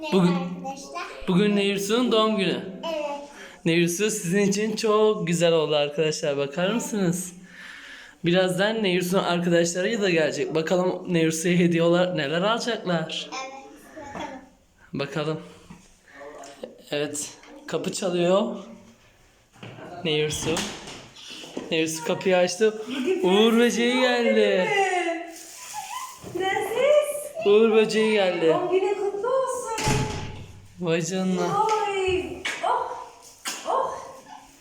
Merhaba Bugün- arkadaşlar. Bugün Nehirsu'nun doğum günü. Evet. Nehirsu sizin için çok güzel oldu arkadaşlar. Bakar mısınız? Birazdan Nehirsu'nun arkadaşları da gelecek. Bakalım Nehirsu'ya hediye olarak neler alacaklar. Evet. Bakalım. Bakalım. Evet. Kapı çalıyor. Nehirsu. Nehirsu kapıyı açtı. Uğur böceği geldi. Uğur böceği geldi. Doğum olsun. Vay canına. Oh. Oh.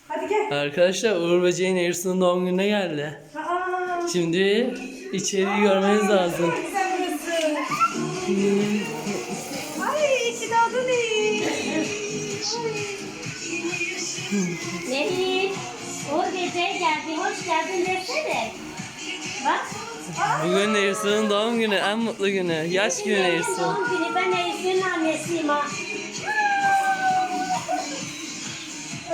Hadi gel. Arkadaşlar Uğur böceği Nehirsu'nun doğum gününe geldi. Aa. Şimdi içeriği görmeniz lazım. Çok güzel burası. Ay iki doğdu değil. Nehir, Uğur geceye geldi. Hoş geldin desene. Bak. Bugün Nehirsu'nun doğum günü, en mutlu günü. Yaş günü Nehirsu. doğum günü. Ben Nehir'in annesiyim ha.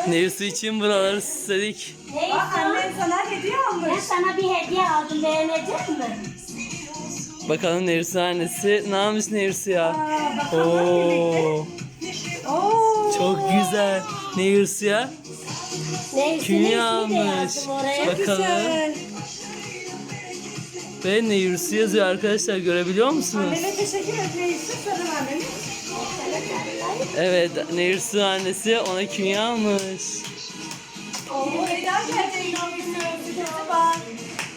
Nehirsu için buraları süsledik. Bak sana, annen sana hediye ben almış. sana bir hediye aldım. Beğenecek mi? Bakalım Nehirsu annesi ne yapmış Nehirsu ya? Aa, bakalım Oo, birlikte. Oo. çok güzel. Nehirsu ya. İsmini de almış. yazdım oraya. Bak-. Güzel. Ve Nehirsu yazıyor arkadaşlar görebiliyor musunuz? Annene teşekkür etmeyi istiyor sarıl annene. Evet Nehirsu annesi ona künye almış.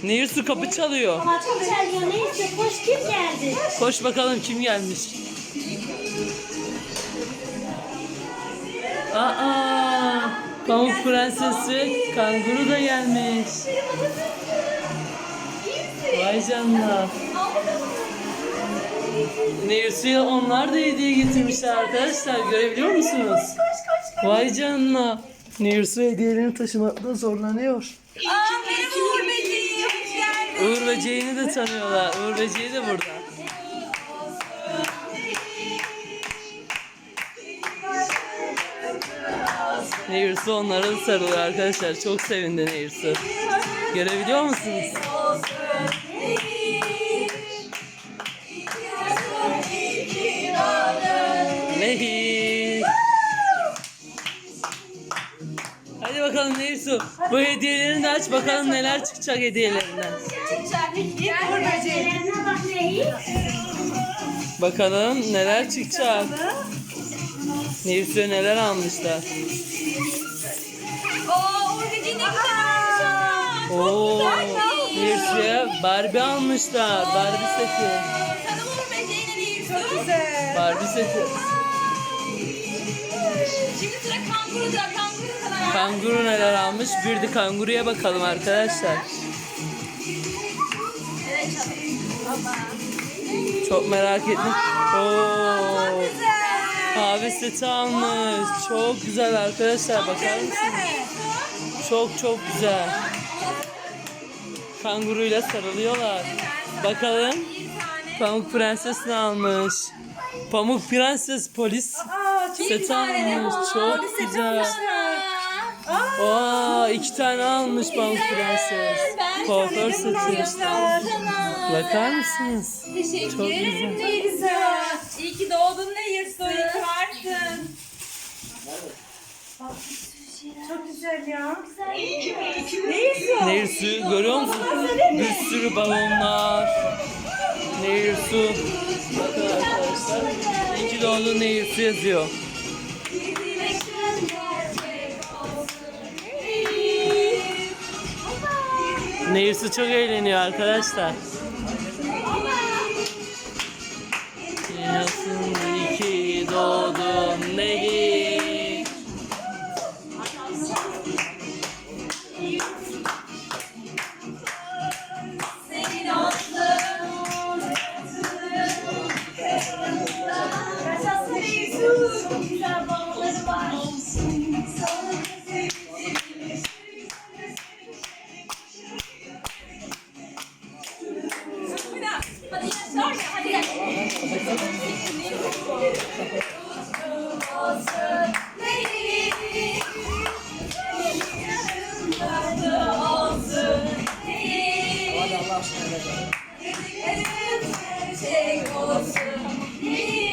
Nehirsu kapı çalıyor. Kapı çalıyor. Neyse koş kim geldi? Koş bakalım kim gelmiş. Aa, Pamuk Prensesi kanguru da gelmiş. Vay canına. Nehirsu'ya onlar da hediye getirmişler arkadaşlar. Görebiliyor musunuz? Vay canına. Nehirsu hediyelerini taşımakta zorlanıyor. Aa, merhaba Uğur Böceği. Uğur Böceği'ni de tanıyorlar. Uğur Böceği de burada. Nehirsu onlara da sarılıyor arkadaşlar. Çok sevindi Nehirsu. Görebiliyor musunuz? Nehir. Hadi bakalım Nehirsu. Bu hediyelerini de aç bakalım neler çıkacak hediyelerinden. Bak Nehir. Bakalım neler çıkacak. Nehirsu'ya neler almışlar. Oo, Uğur Böceği ne güzel olmuş Oo, Nehirsu'ya Barbie almışlar. Barbie seti. Barbie seti. Kanguru. Kanguru neler almış? Bir de kanguruya bakalım arkadaşlar. Çok merak ettim. Oo, kahve seti almış. Çok güzel arkadaşlar. Bakar? Çok çok güzel. Kanguruyla sarılıyorlar. Bakalım. Pamuk Prenses ne almış? Pamuk Prenses polis Seti almış. Çok güzel. Aa, iki tane almış Pamuk Prenses. Kuaför seti. Bakar mısınız? Teşekkür Çok güzel. Ne güzel. İyi ki doğdun ne Yırsu. İyi ki varsın. Çok güzel ya. Ne Yırsu? Nehir suyu görüyor musunuz? Bir sürü balonlar. Nehir su. Bakın arkadaşlar. İyi ki doğdun Nehir su yazıyor. Su çok eğleniyor arkadaşlar. はい、あり。